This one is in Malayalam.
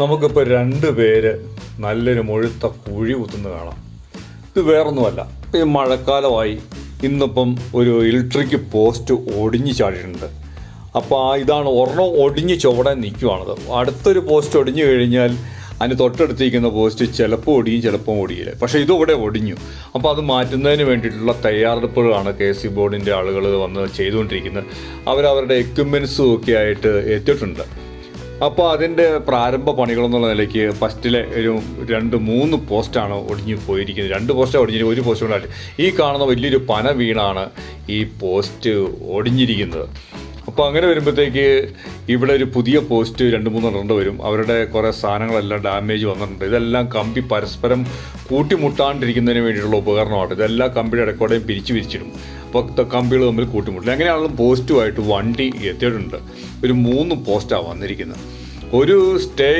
നമുക്കിപ്പോൾ രണ്ട് പേര് നല്ലൊരു മുഴുത്ത കുഴി കുത്തുന്ന കാണാം. ഇത് വേറൊന്നുമല്ല ഈ മഴക്കാലമായി ഇന്നിപ്പം ഒരു ഇലക്ട്രിക് പോസ്റ്റ് ഒടിഞ്ഞു ചാടിയിട്ടുണ്ട്. അപ്പോൾ ആ ഇതാണ് ഒരെണ്ണം ഒടിഞ്ഞ് ചുവടാൻ നിൽക്കുവാണത് അടുത്തൊരു പോസ്റ്റ് ഒടിഞ്ഞു കഴിഞ്ഞാൽ അതിന് തൊട്ടടുത്തിരിക്കുന്ന പോസ്റ്റ് ചിലപ്പോൾ ഒടിയും ചിലപ്പോൾ ഒടിയില്ല. പക്ഷേ ഇതിവിടെ ഒടിഞ്ഞു. അപ്പോൾ അത് മാറ്റുന്നതിന് വേണ്ടിയിട്ടുള്ള തയ്യാറെടുപ്പുകളാണ് കെ സി ബോർഡിന്റെ ആളുകൾ വന്ന് ചെയ്തുകൊണ്ടിരിക്കുന്നത്. അവരവരുടെ എക്യുപ്മെൻസും ഒക്കെ ആയിട്ട് എത്തിയിട്ടുണ്ട്. അപ്പോൾ അതിന്റെ പ്രാരംഭ പണികളെന്നുള്ള നിലയ്ക്ക് ഫസ്റ്റിലെ ഒരു രണ്ട് മൂന്ന് പോസ്റ്റാണ് ഒടിഞ്ഞു പോയിരിക്കുന്നത്. രണ്ട് പോസ്റ്റാണ് ഒടിഞ്ഞിരിക്കുന്നത് ഒരു പോസ്റ്റ് കൊണ്ടായിട്ട് ഈ കാണുന്ന വലിയൊരു പന വീണാണ് ഈ പോസ്റ്റ് ഒടിഞ്ഞിരിക്കുന്നത്. അപ്പോൾ അങ്ങനെ വരുമ്പോഴത്തേക്ക് ഇവിടെ ഒരു പുതിയ പോസ്റ്റ് രണ്ട് മൂന്ന് രണ്ട് വരും. അവരുടെ കുറേ സാധനങ്ങളെല്ലാം ഡാമേജ് വന്നിട്ടുണ്ട്. ഇതെല്ലാം കമ്പി പരസ്പരം കൂട്ടിമുട്ടാണ്ടിരിക്കുന്നതിന് വേണ്ടിയിട്ടുള്ള ഉപകരണമാണ്. ഇതെല്ലാം കമ്പിയുടെ ഇടക്കൂടെയും പിരിച്ചു പിരിച്ചിടും. കമ്പികൾ തമ്മിൽ കൂട്ടിമുട്ടില്ല അങ്ങനെയാണ് പോസ്റ്റുമായിട്ട് വണ്ടി എത്തിയിട്ടുണ്ട്. ഒരു മൂന്ന് പോസ്റ്റാണ് വന്നിരിക്കുന്നത്. ഒരു സ്റ്റേ